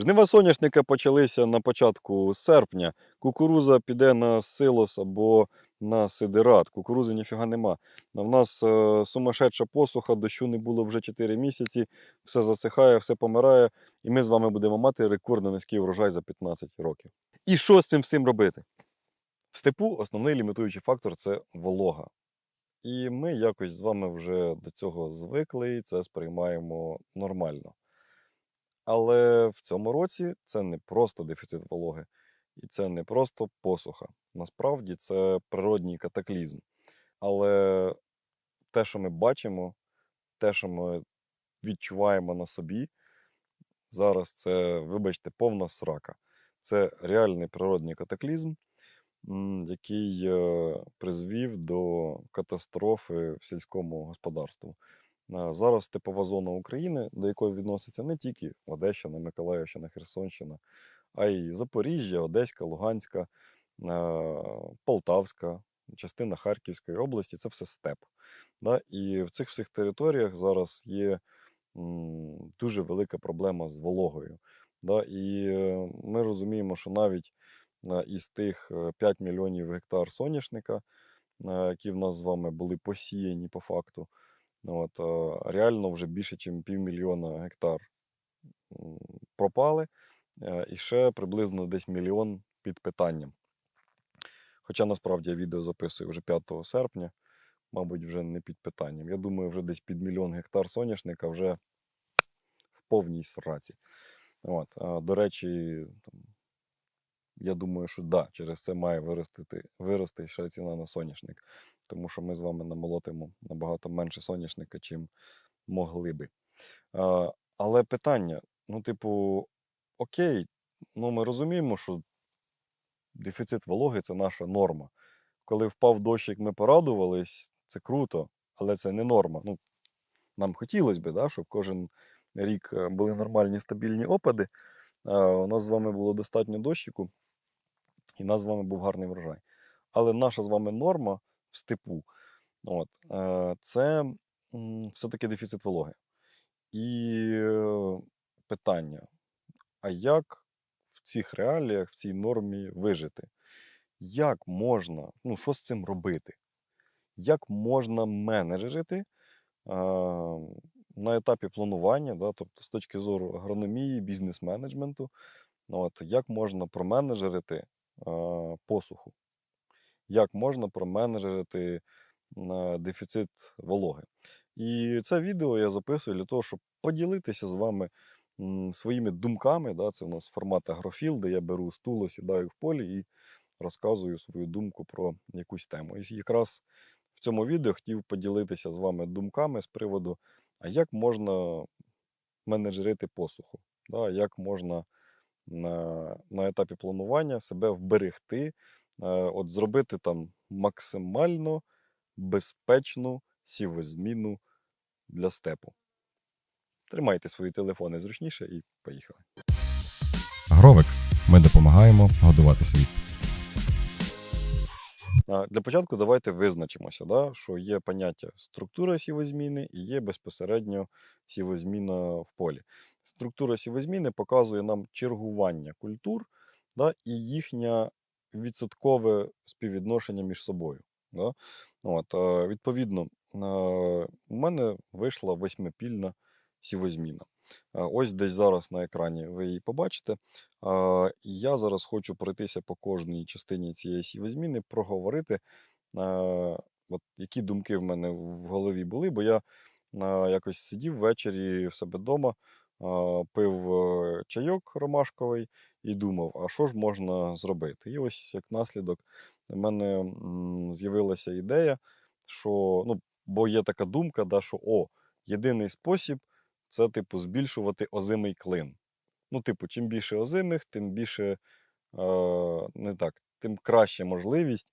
Жнива соняшника почалися на початку серпня. Кукуруза піде на силос або на сидират. Кукурузи ніфіга нема. В нас е, сумасшедша посуха, дощу не було вже 4 місяці, все засихає, все помирає, і ми з вами будемо мати рекордно низький врожай за 15 років. І що з цим всім робити? В степу основний лімітуючий фактор це волога. І ми якось з вами вже до цього звикли і це сприймаємо нормально. Але в цьому році це не просто дефіцит вологи, і це не просто посуха. Насправді це природній катаклізм. Але те, що ми бачимо, те, що ми відчуваємо на собі, зараз це, вибачте, повна срака. Це реальний природний катаклізм, який е, призвів до катастрофи в сільському господарстві. Зараз степова зона України, до якої відноситься не тільки Одещина, Миколаївщина, Херсонщина, а й Запоріжжя, Одеська, Луганська, е, Полтавська, частина Харківської області це все степ. І в цих всіх територіях зараз є дуже велика проблема з вологою. І е, ми розуміємо, що навіть е, із тих е, 5 мільйонів гектар соняшника, які в нас з вами були посіяні по факту, От, е, реально вже більше, ніж півмільйона гектар пропали, е, і ще приблизно десь мільйон під питанням. Хоча насправді я відео записую вже 5 серпня, мабуть, вже не під питанням. Я думаю, вже десь під мільйон гектар соняшника вже в повній сраці. От, до речі, я думаю, що да, через це має виростити, вирости ще ціна на соняшник, тому що ми з вами намолотимо набагато менше соняшника, чим могли би. А, але питання: ну, типу, окей, ну ми розуміємо, що дефіцит вологи це наша норма. Коли впав дощик, ми порадувались, це круто, але це не норма. Ну, нам хотілося б, да, щоб кожен рік е, були нормальні стабільні опади. У нас з вами було достатньо дощику, і нас з вами був гарний врожай. Але наша з вами норма в степу от, е, це все-таки дефіцит вологи. І е, питання: а як в цих реаліях, в цій нормі вижити? Як можна, ну що з цим робити? Як можна менеджерити а, на етапі планування, да, тобто з точки зору агрономії, бізнес-менеджменту, от, як можна променеджерити посуху? Як можна променеджерити дефіцит вологи? І це відео я записую для того, щоб поділитися з вами своїми думками. Да? Це у нас формат агрофіл, де я беру стуло, сідаю в полі і розказую свою думку про якусь тему. І якраз в цьому відео хотів поділитися з вами думками з приводу, а як можна менеджерити посуху, да? як можна на, на етапі планування себе вберегти, е, от зробити там максимально безпечну сівозміну для степу. Тримайте свої телефони зручніше і поїхали. Гровекс. Ми допомагаємо годувати світ. Для початку давайте визначимося, да, що є поняття структура сівозміни і є безпосередньо сівозміна в полі. Структура сівозміни показує нам чергування культур да, і їхнє відсоткове співвідношення між собою. Да. От, е, відповідно, е, у мене вийшла восьмипільна сівозміна. Е, Ось десь зараз на екрані ви її побачите. Я зараз хочу пройтися по кожній частині цієї сівозміни, проговорити, от які думки в мене в голові були, бо я якось сидів ввечері в себе вдома, пив е, чайок ромашковий і думав, а що ж можна зробити? І ось як наслідок в мене з'явилася ідея, що ну, бо є така думка, да, що о, єдиний спосіб це типу збільшувати озимий клин. Ну, типу, чим більше озимих, тим більше е, не так, тим краще можливість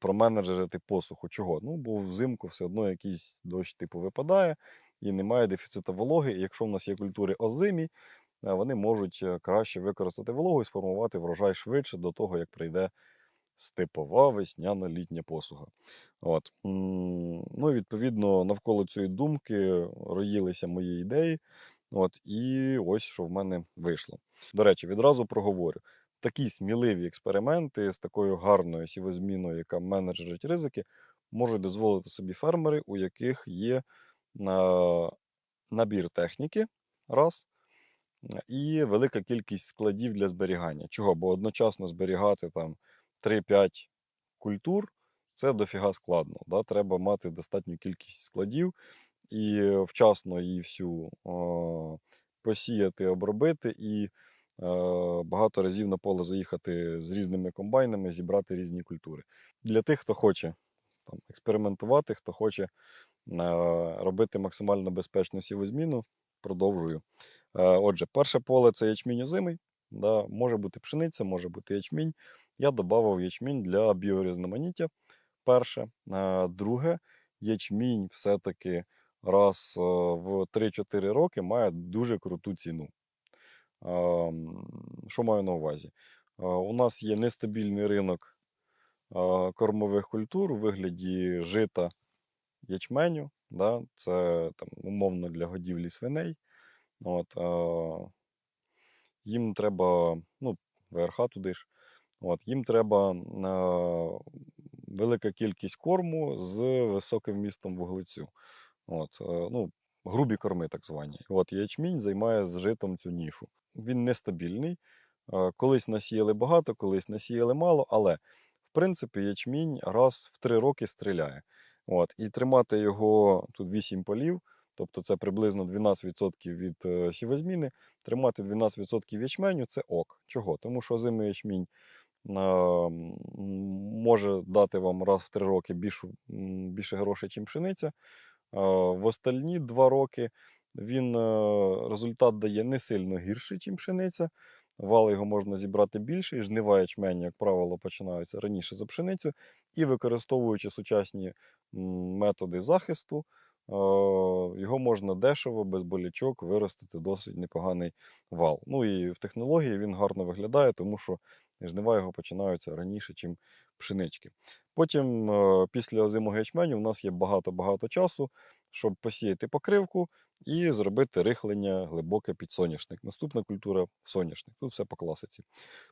променеджерити посуху. Чого? Ну, бо взимку все одно якийсь дощ типу випадає і немає дефіциту вологи. І якщо в нас є культури озимі, е, вони можуть е, краще використати вологу і сформувати врожай швидше до того, як прийде степова весняна літня посуха. От. Ну, і відповідно, навколо цієї думки роїлися мої ідеї. От, і ось що в мене вийшло. До речі, відразу проговорю. Такі сміливі експерименти з такою гарною сівозміною, яка менеджерить ризики, можуть дозволити собі фермери, у яких є набір техніки, раз, і велика кількість складів для зберігання. Чого? Бо одночасно зберігати там 3-5 культур це дофіга складно. Да? Треба мати достатню кількість складів і вчасно її всю посіяти, обробити і е, багато разів на поле заїхати з різними комбайнами, зібрати різні культури. Для тих, хто хоче там, експериментувати, хто хоче е, робити максимально безпечну сівозміну, продовжую. Е, Отже, перше поле це ячмінь озимий. Да, може бути пшениця, може бути ячмінь. Я додав ячмінь для біорізноманіття. Перше. Е, Друге, ячмінь все-таки раз е, в 3-4 роки має дуже круту ціну. Що маю на увазі? Е, У нас є нестабільний ринок е, кормових культур у вигляді жита ячменю. Да? Це там, умовно для годівлі свиней. От, е, їм треба, ну, ВРХ туди ж. От, їм треба е, велика кількість корму з високим вмістом вуглецю. От, е, ну, грубі корми, так звані. От, ячмінь займає з житом цю нішу. Він нестабільний. Колись насіяли багато, колись насіяли мало, але в принципі ячмінь раз в три роки стріляє. От, і тримати його тут 8 полів, тобто це приблизно 12% від е, сівозміни. Тримати 12% ячменю це ок. Чого? Тому що озимий ячмінь е, може дати вам раз в три роки більшу, більше грошей, ніж пшениця. Е, В остальні два роки він е, результат дає не сильно гірший, ніж пшениця. Вал його можна зібрати більше, і жнива ячменю, як правило, починаються раніше за пшеницю. І використовуючи сучасні методи захисту, е, його можна дешево, без болячок виростити досить непоганий вал. Ну і в технології він гарно виглядає, тому що жнива його починаються раніше, ніж пшенички. Потім, е, після озимого ячменю, у нас є багато-багато часу, щоб посіяти покривку і зробити рихлення глибоке під соняшник. Наступна культура соняшник. Тут все по класиці.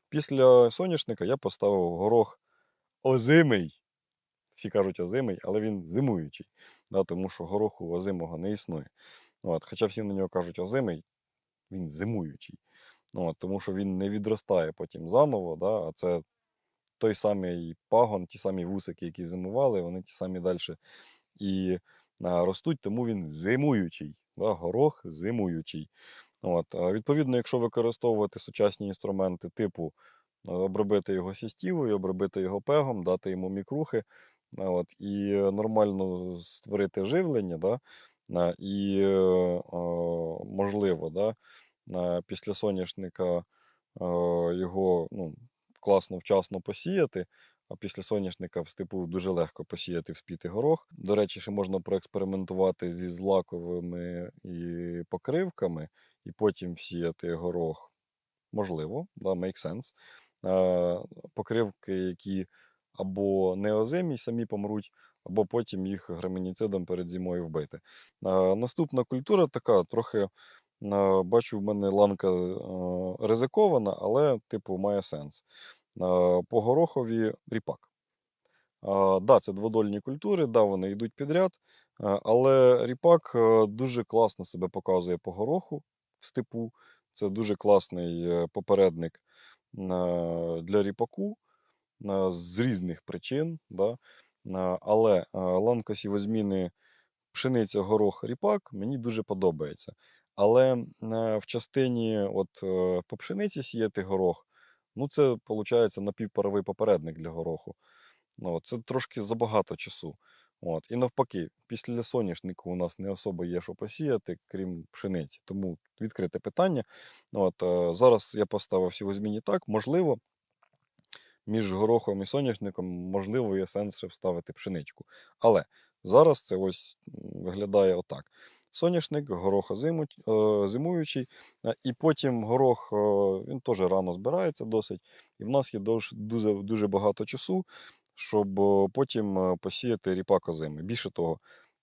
Після соняшника я поставив горох озимий. Всі кажуть озимий, але він зимуючий, да, тому що гороху озимого не існує. От, хоча всі на нього кажуть озимий, він зимуючий. От, тому що він не відростає потім заново, да, а це той самий пагон, ті самі вусики, які зимували, вони ті самі далі і ростуть, тому він зимуючий. Да, горох зимуючий. От, відповідно, якщо використовувати сучасні інструменти типу обробити його сістівою, обробити його пегом, дати йому мікрухи, от, і нормально створити живлення, да, і е, можливо, да, після соняшника його ну, класно вчасно посіяти. А після соняшника в степу дуже легко посіяти вспітий горох. До речі, ще можна проекспериментувати зі злаковими і покривками, і потім всіяти горох. Можливо, да, make sense. Покривки, які або неозимі, самі помруть, або потім їх граменіцидом перед зимою вбити. Е, наступна культура така трохи. Бачу, в мене ланка ризикована, але, типу, має сенс. Е, По горохові ріпак. Да, це дводольні культури, да, вони йдуть підряд, е, але ріпак е, дуже класно себе показує по гороху в степу. Це дуже класний е, попередник е, для ріпаку е, з різних причин. Да. Е, Але е, ланка сівозміни пшениця, горох, ріпак мені дуже подобається. Але е, в частині от, е, по пшениці сіяти горох, ну це виходить напівпаровий попередник для гороху. Ну, це трошки забагато часу. От. І навпаки, після соняшнику у нас не особо є що посіяти, крім пшениці. Тому відкрите питання. От, е, зараз я поставив сівозміні так, можливо, між горохом і соняшником, можливо, є сенс ще вставити пшеничку. Але зараз це ось виглядає отак. Соняшник, горох е, зимуючий, е, і потім горох е, він теж рано збирається досить. І в нас є дуже, дуже багато часу, щоб е, потім е, посіяти ріпак озимий. Більше того,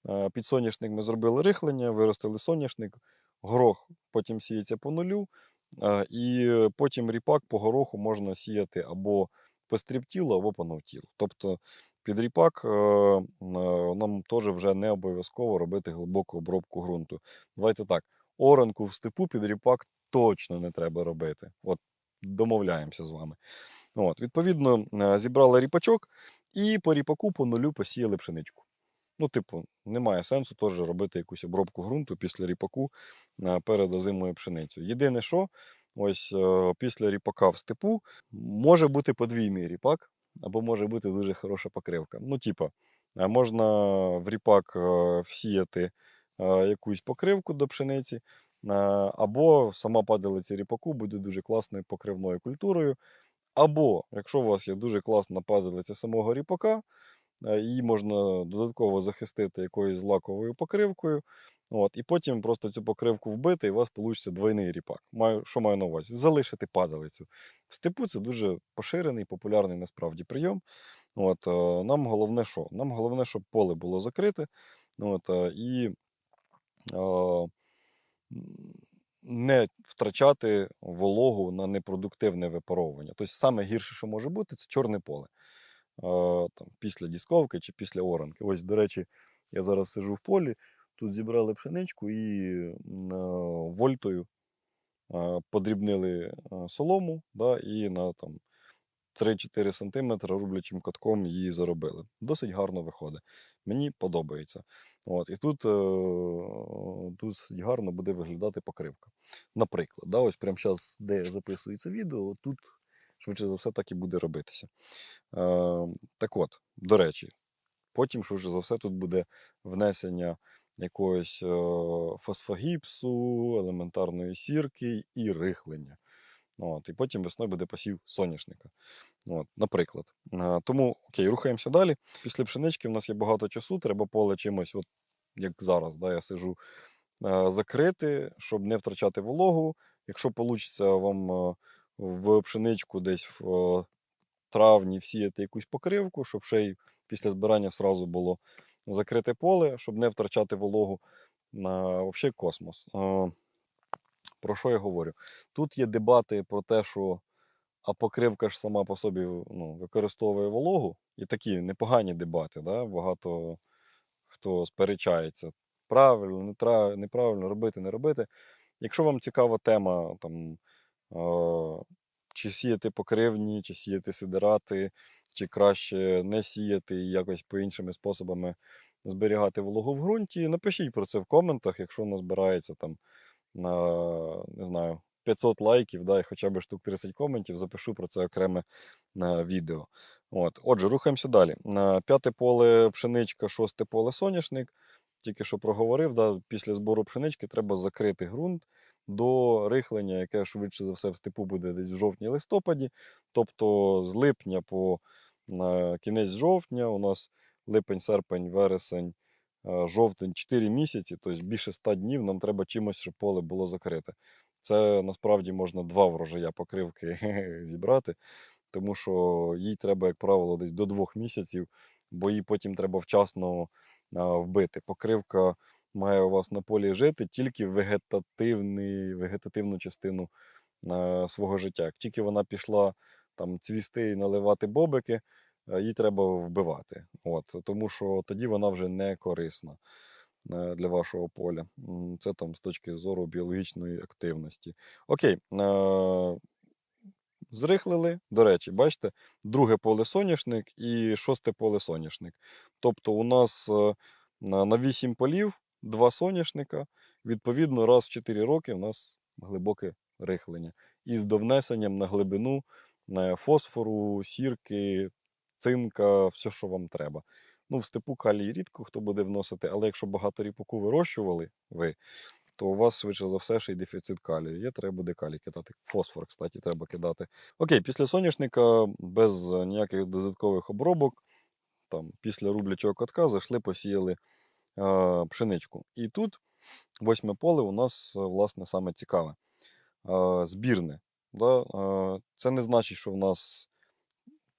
е, під соняшник ми зробили рихлення, виростили соняшник. горох потім сіється по нулю, е, і потім ріпак по гороху можна сіяти або по стріптілу, або по навтілу. Тобто під ріпак е, е, нам теж вже не обов'язково робити глибоку обробку ґрунту. Давайте так, оранку в степу під ріпак точно не треба робити. От домовляємося з вами. От, відповідно, е, зібрали ріпачок і по ріпаку по нулю посіяли пшеничку. Ну, типу, немає сенсу теж робити якусь обробку ґрунту після ріпаку перед озимою пшеницею. Єдине, що ось після ріпака в степу може бути подвійний ріпак, або може бути дуже хороша покривка. Ну, типа, е, можна в ріпак е, всіяти е, якусь покривку до пшениці, е, або сама падалиця ріпаку буде дуже класною покривною культурою. Або, якщо у вас є дуже класна падалиця самого ріпака, її можна додатково захистити якоюсь злаковою покривкою. От, і потім просто цю покривку вбити, і у вас вийде двойний ріпак. Маю, що маю на увазі? Залишити падалицю. В степу це дуже поширений, популярний насправді прийом. От, е, нам головне що? Нам головне, щоб поле було закрите. От, е, і е, не втрачати вологу на непродуктивне випаровування. Тобто саме гірше, що може бути, це чорне поле. Там, після дісковки чи після оранки. Ось, до речі, я зараз сижу в полі, тут зібрали пшеничку і вольтою подрібнили солому да, і на там, 3-4 см рублячим катком її заробили. Досить гарно виходить. Мені подобається. От, і тут е, досить гарно буде виглядати покривка. Наприклад, да, ось прямо зараз, де я записую це відео, тут швидше за все так і буде робитися. Е, так от, до речі, потім, швидше за все, тут буде внесення якогось е, фосфогіпсу, елементарної сірки і рихлення. От, і потім весною буде посів соняшника. От, наприклад. Е, Тому окей, рухаємося далі. Після пшенички в нас є багато часу, треба поле чимось, от як зараз, да, я сижу, е, закрити, щоб не втрачати вологу. Якщо вийде вам в пшеничку десь в травні всіяти якусь покривку, щоб ще й після збирання сразу було закрите поле, щоб не втрачати вологу. на Взагалі космос. Про що я говорю? Тут є дебати про те, що а покривка ж сама по собі ну, використовує вологу. І такі непогані дебати. Да? Багато хто сперечається. Правильно, неправильно робити, не робити. Якщо вам цікава тема, там, чи сіяти покривні, чи сіяти сидирати, чи краще не сіяти і якось по іншими способами зберігати вологу в ґрунті, напишіть про це в коментах, якщо назбирається там на не знаю, 500 лайків, да, і хоча б штук 30 коментів, запишу про це окреме на відео. От. Отже, рухаємося далі. На п'яте поле пшеничка, шосте поле соняшник. Тільки що проговорив, да, після збору пшенички треба закрити ґрунт до рихлення, яке швидше за все в степу буде десь в жовтні-листопаді. Тобто з липня по кінець жовтня у нас липень, серпень, вересень, е, жовтень 4 місяці, тобто більше 100 днів нам треба чимось, щоб поле було закрите. Це насправді можна два врожая покривки зібрати, тому що їй треба, як правило, десь до двох місяців, бо їй потім треба вчасно вбити. Покривка має у вас на полі жити тільки вегетативний, вегетативну частину свого життя. Як тільки вона пішла там цвісти і наливати бобики, їй треба вбивати. От, тому що тоді вона вже не корисна е, для вашого поля. Це там з точки зору біологічної активності. Окей. Зрихлили, до речі, бачите, друге поле соняшник і шосте поле соняшник. Тобто у нас е, на 8 полів два соняшника, відповідно, раз в 4 роки у нас глибоке рихлення. Із довнесенням на глибину фосфору, сірки, цинка, все, що вам треба. Ну, в степу калій рідко хто буде вносити, але якщо багато ріпаку вирощували ви, то у вас швидше за все ще й дефіцит калію. Є, треба буде калій кидати. Фосфор, кстати, треба кидати. Окей, після соняшника без ніяких додаткових обробок, там, після рублячого катка зайшли, посіяли е, пшеничку. І тут восьме поле у нас, е, власне, саме цікаве. Е, збірне. Да? Е, це не значить, що в нас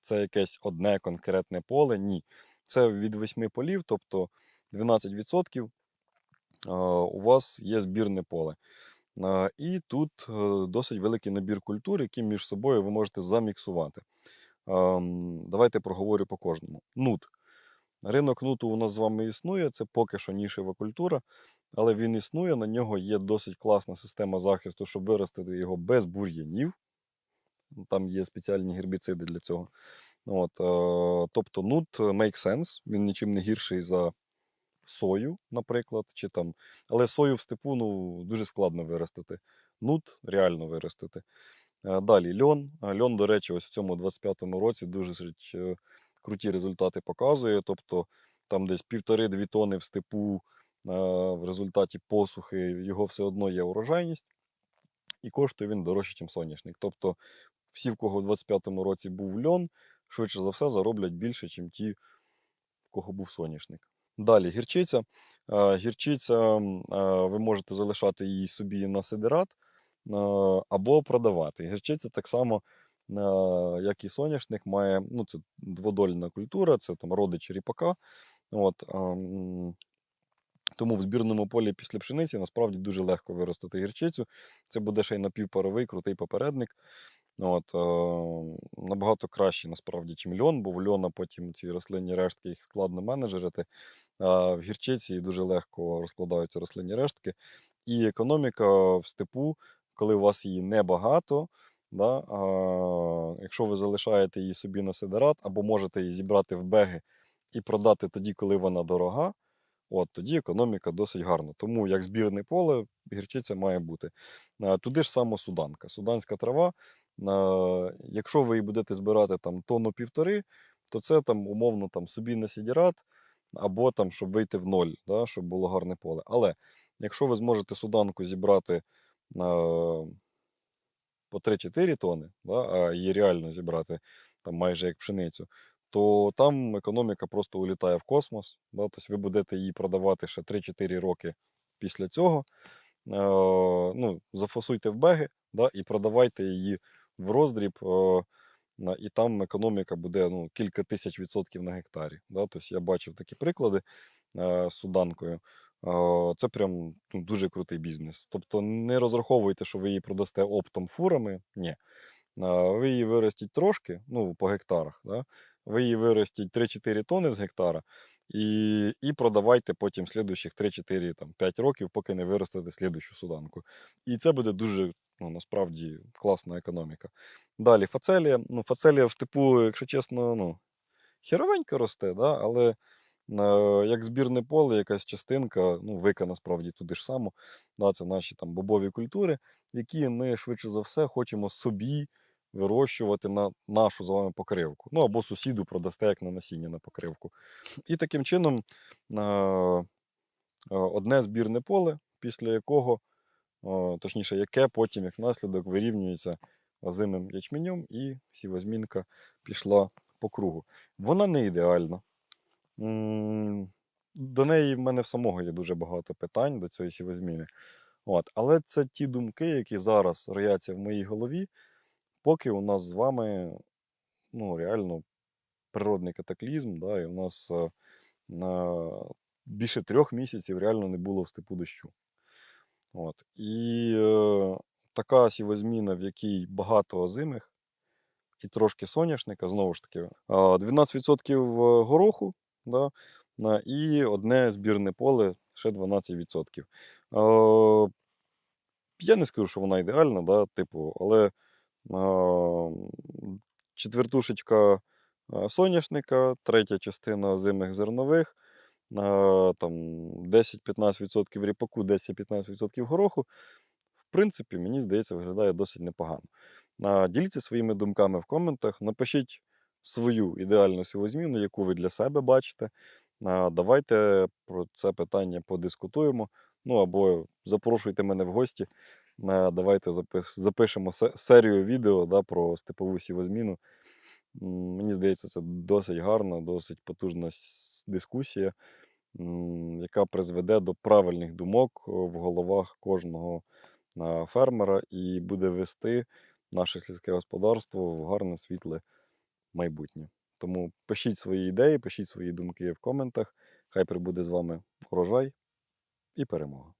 це якесь одне конкретне поле. Ні. Це від 8 полів, тобто 12% е, у вас є збірне поле. Е, І тут е, досить великий набір культур, які між собою ви можете заміксувати. Давайте проговорю по кожному. Нут. Ринок нуту у нас з вами існує, це поки що нішева культура, але він існує, на нього є досить класна система захисту, щоб виростити його без бур'янів. Там є спеціальні гербіциди для цього. От, е, тобто нут make sense, він нічим не гірший за сою, наприклад, чи там. Але сою в степу ну, дуже складно виростити. Нут реально виростити. Е, Далі льон. Льон, до речі, ось в цьому 25-му році дуже е, круті результати показує. Тобто там десь півтори-дві тони в степу е, в результаті посухи, його все одно є урожайність. І коштує він дорожче, ніж соняшник. Тобто всі, в кого в 25-му році був льон, швидше за все зароблять більше, ніж ті, в кого був соняшник. Далі гірчиця. Е, Гірчиця, е, ви можете залишати її собі на сидерат е, або продавати. Гірчиця так само, як і соняшник, має ну, це дводольна культура, це там родич ріпака. От, ем, тому в збірному полі після пшениці насправді дуже легко виростити гірчицю. Це буде ще й напівпаровий, крутий попередник. От, набагато краще насправді, чим льон, бо в льона потім ці рослинні рештки їх складно менеджерити. В гірчиці дуже легко розкладаються рослинні рештки. І економіка в степу, коли у вас її небагато, да, а, якщо ви залишаєте її собі на сидерат, або можете її зібрати в беги і продати тоді, коли вона дорога, от, тоді економіка досить гарна. Тому як збірне поле, гірчиця має бути. А, Туди ж само суданка. Суданська трава. а, Якщо ви її будете збирати там тонну півтори, то це там умовно там собі на сідірат, або там, щоб вийти в ноль, да, щоб було гарне поле. Але якщо ви зможете суданку зібрати е, по 3-4 тони, да, а її реально зібрати там майже як пшеницю, то там економіка просто улітає в космос. Да, тобто ви будете її продавати ще 3-4 роки після цього. Е, ну, зафасуйте в беги да, і продавайте її в роздріб. Е, і там економіка буде ну, кілька тисяч відсотків на гектарі. Да? Тобто я бачив такі приклади е, з суданкою. Е, це прям ну, дуже крутий бізнес. Тобто не розраховуйте, що ви її продасте оптом фурами. Ні. Е, ви її виростіть трошки, ну, по гектарах. Да? Ви її виростіть 3-4 тони з гектара. І, і продавайте потім слідуючих 3-4-5 років, поки не виростете слідущу суданку. І це буде дуже ну, насправді класна економіка. Далі фацелія. Ну, фацелія в степу, якщо чесно, ну, херовенько росте, да? але е, як збірне поле, якась частинка, ну, вика насправді туди ж само. Да? Це наші там бобові культури, які ми швидше за все хочемо собі вирощувати на нашу з вами покривку. Ну або сусіду продасте як на насіння на покривку. І таким чином е, е, одне збірне поле, після якого точніше, яке потім як наслідок вирівнюється озимим ячменем, і сівозмінка пішла по кругу. Вона не ідеальна. До неї в мене в самого є дуже багато питань до цієї сівозміни. От. Але це ті думки, які зараз рояться в моїй голові, поки у нас з вами ну, реально природний катаклізм, да, і у нас е, на більше трьох місяців реально не було в степу дощу. От. І е, така сівозміна, в якій багато озимих і трошки соняшника, знову ж таки, е, 12% гороху, да, і одне збірне поле ще 12%. Е, я не скажу, що вона ідеальна, да, типу, але е, четвертушечка е, соняшника, третя частина озимих зернових, е, там 10-15% ріпаку, 10-15% гороху. В принципі, мені здається, виглядає досить непогано. Діліться своїми думками в коментах. Напишіть свою ідеальну сівозміну, яку ви для себе бачите. Давайте про це питання подискутуємо. Ну або запрошуйте мене в гості. Давайте запишемо серію відео да, про степову сівозміну. Мені здається, це досить гарна, досить потужна дискусія, яка призведе до правильних думок в головах кожного фермера і буде вести наше сільське господарство в гарне світле майбутнє. Тому пишіть свої ідеї, пишіть свої думки в коментах. Хай прибуде з вами урожай. і перемога.